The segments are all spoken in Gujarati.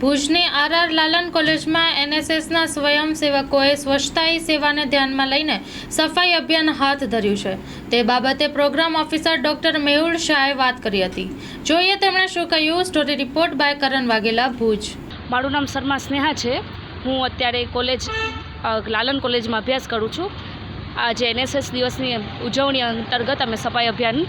ભુજની આર આર લાલન કોલેજમાં એનએસએસના સ્વયંસેવકોએ સ્વચ્છતાઈ સેવાને ધ્યાનમાં લઈને સફાઈ અભિયાન હાથ ધર્યું છે. તે બાબતે પ્રોગ્રામ ઓફિસર ડોક્ટર મેહુલ શાહે વાત કરી હતી. જોઈએ તેમણે શું કહ્યું. Story report by Karan Vaghela, Bhuj. મારું નામ શર્મા સ્નેહા છે. હું અત્યારે કોલેજ લાલન કોલેજમાં અભ્યાસ કરું છું. આજે એનએસએસ દિવસની ઉજવણી અંતર્ગત અમે સફાઈ અભિયાન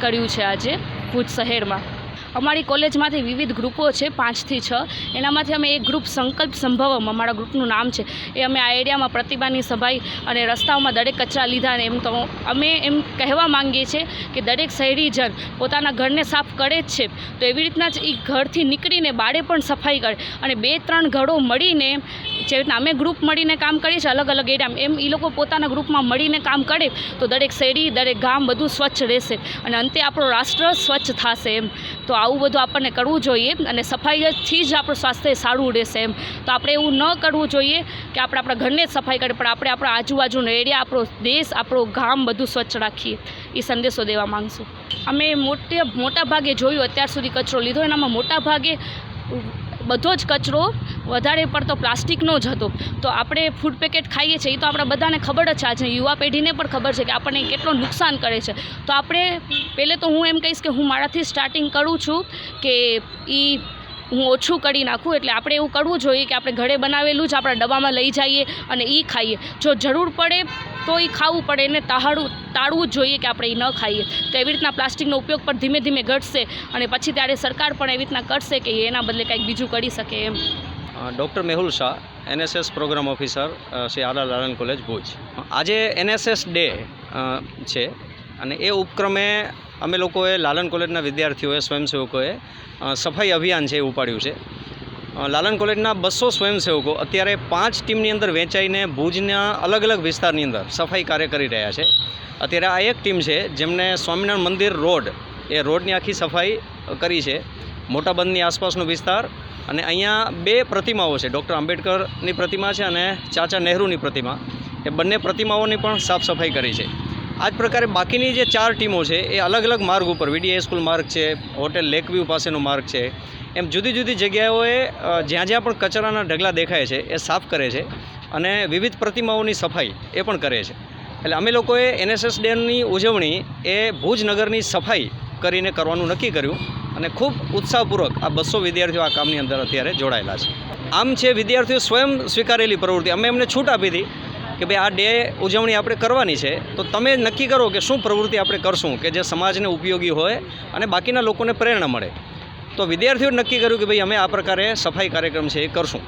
કર્યું છે આજે ભુજ શહેરમાં. અમારી કોલેજમાંથી વિવિધ ગ્રુપો છે, પાંચથી છ. એનામાંથી અમે એક ગ્રુપ સંકલ્પ સંભવમ, અમારા ગ્રુપનું નામ છે. એ અમે આ એરિયામાં પ્રતિભાની સભાઈ અને રસ્તાઓમાં દરેક કચરા લીધા ને એમ તો અમે એમ કહેવા માંગીએ છીએ કે દરેક શહેરીજન પોતાના ઘરને સાફ કરે જ છે. તો એવી રીતના જ એ ઘરથી નીકળીને બાળે પણ સફાઈ કરે અને બે ત્રણ ઘરો મળીને જે રીતના અમે ગ્રુપ મળીને કામ કરીએ છીએ, અલગ અલગ એરિયામાં એમ એ લોકો પોતાના ગ્રુપમાં મળીને કામ કરે તો દરેક શેરી, દરેક ગામ બધું સ્વચ્છ રહેશે અને અંતે આપણો રાષ્ટ્ર સ્વચ્છ થશે એમ. તો આવું બધું આપણને કરવું જોઈએ અને સફાઈથી જ આપણું સ્વાસ્થ્ય સારું રહેશે એમ. તો આપણે એવું ન કરવું જોઈએ કે આપણે આપણા ઘરને જ સફાઈ કરીએ પણ આપણે આપણા આજુબાજુનો એરિયા આપણો દેશ, આપણો ગામ બધું સ્વચ્છ રાખીએ. એ સંદેશો દેવા માંગશું. અમે મોટે મોટા ભાગે જોયું, અત્યાર સુધી કચરો લીધો એનામાં મોટા ભાગે બધો જ કચરો વધારે પડતો પ્લાસ્ટિકનો જ હતો. તો આપણે ફૂડ પેકેટ ખાઈએ છીએ એ તો આપણા બધાને ખબર જ છે. આજે યુવા પેઢીને પણ ખબર છે કે આપણને કેટલું નુકસાન કરે છે. તો આપણે, પહેલે તો હું એમ કહીશ કે હું મારાથી સ્ટાર્ટિંગ કરું છું કે એ હું ઓછું કરી નાખું એટલે આપણે એવું કરવું જોઈએ કે આપણે ઘરે બનાવેલું જ આપણા ડબ્બામાં લઈ જઈએ અને એ ખાઈએ. જો જરૂર પડે તો એ ખાવું પડે એને ટાળવું ટાળવું જોઈએ કે આપણે એ ન ખાઈએ. તો એવી રીતના પ્લાસ્ટિકનો ઉપયોગ પણ ધીમે ધીમે ઘટશે અને પછી ત્યારે સરકાર પણ એવી રીતના કરશે કે એના બદલે કંઈક બીજું કરી શકે એમ. Doctor Mehul Shah, NSS programme officer Shri R Lalan college Bhuj. આજે એનએસએસ ડે છે અને એ ઉપક્રમે અમે લોકોએ લાલન કોલેજના વિદ્યાર્થીઓએ, સ્વયંસેવકોએ સફાઈ અભિયાન છે એ ઉપાડ્યું છે. લાલન કોલેજના બસો સ્વયંસેવકો અત્યારે પાંચ ટીમની અંદર વહેંચાઈને ભુજના અલગ અલગ વિસ્તારની અંદર સફાઈ કાર્ય કરી રહ્યા છે. અત્યારે આ એક ટીમ છે જેમને સ્વામિનારાયણ મંદિર રોડ, એ રોડની આખી સફાઈ કરી છે. મોટા બંધની આસપાસનો વિસ્તાર અને અહીંયા બે પ્રતિમાઓ છે. ડૉક્ટર આંબેડકરની પ્રતિમા છે અને ચાચા નહેરુની પ્રતિમા. એ બંને પ્રતિમાઓની પણ સાફ સફાઈ કરી છે. આ જ પ્રકારે બાકીની જે ચાર ટીમો છે, એ અલગ અલગ માર્ગ ઉપર, વીડીએ સ્કૂલ માર્ગ છે, હોટેલ લેકવ્યૂ પાસેનો માર્ગ છે, એમ જુદી જુદી જગ્યાઓએ જ્યાં જ્યાં પણ કચરાના ઢગલા દેખાય છે, એ સાફ કરે છે અને વિવિધ પ્રતિમાઓની સફાઈ એ પણ કરે છે. એટલે અમે લોકોએ એનએસએસ ડેની ઉજવણી એ ભુજ નગરની સફાઈ કરીને કરવાનું નક્કી કર્યું અને ખૂબ ઉત્સાહપૂર્વક આ બસો વિદ્યાર્થીઓ આ કામની અંદર અત્યારે જોડાયેલા છે. આમ છે, વિદ્યાર્થીઓ સ્વયં સ્વીકારેલી પ્રવૃત્તિ. અમે એમને છૂટ આપી હતી કે ભાઈ આ ડે ઉજવણી આપણે કરવાની છે તો તમે નક્કી કરો કે શું પ્રવૃત્તિ આપણે કરશું કે જે સમાજને ઉપયોગી હોય અને બાકીના લોકોને પ્રેરણા મળે. તો વિદ્યાર્થીઓએ નક્કી કર્યું કે ભાઈ અમે આ પ્રકારે સફાઈ કાર્યક્રમ છે એ કરશું.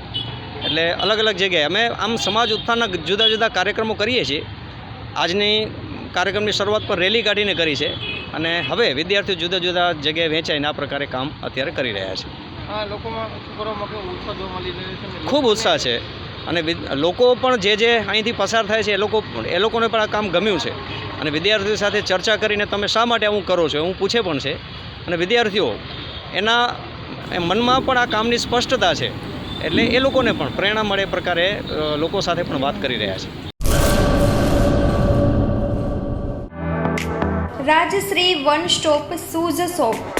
એટલે અલગ અલગ જગ્યાએ અમે આમ સમાજ ઉત્થાનના જુદા જુદા કાર્યક્રમો કરીએ છીએ. આજની કાર્યક્રમની શરૂઆત પર રેલી કાઢીને કરી છે અને હવે વિદ્યાર્થીઓ જુદા જુદા જગ્યાએ વહેંચાઈને આ પ્રકારે કામ અત્યારે કરી રહ્યા છે? ખૂબ ઉત્સાહ છે. અને લોકો પણ જે જે અહીંથી પસાર થાય છે, એ લોકો, એ લોકોને પણ આ કામ ગમ્યું છે. અને વિદ્યાર્થીઓ સાથે ચર્ચા કરીને તમે શા માટે આવું કરો છો, એવું પૂછે પણ છે. અને વિદ્યાર્થીઓ, એના મનમાં પણ આ કામની સ્પષ્ટતા છે. એટલે એ લોકોને પણ પ્રેરણા મળે એ પ્રકારે લોકો સાથે પણ વાત કરી રહ્યા છે. Rajshree one stop shoes shop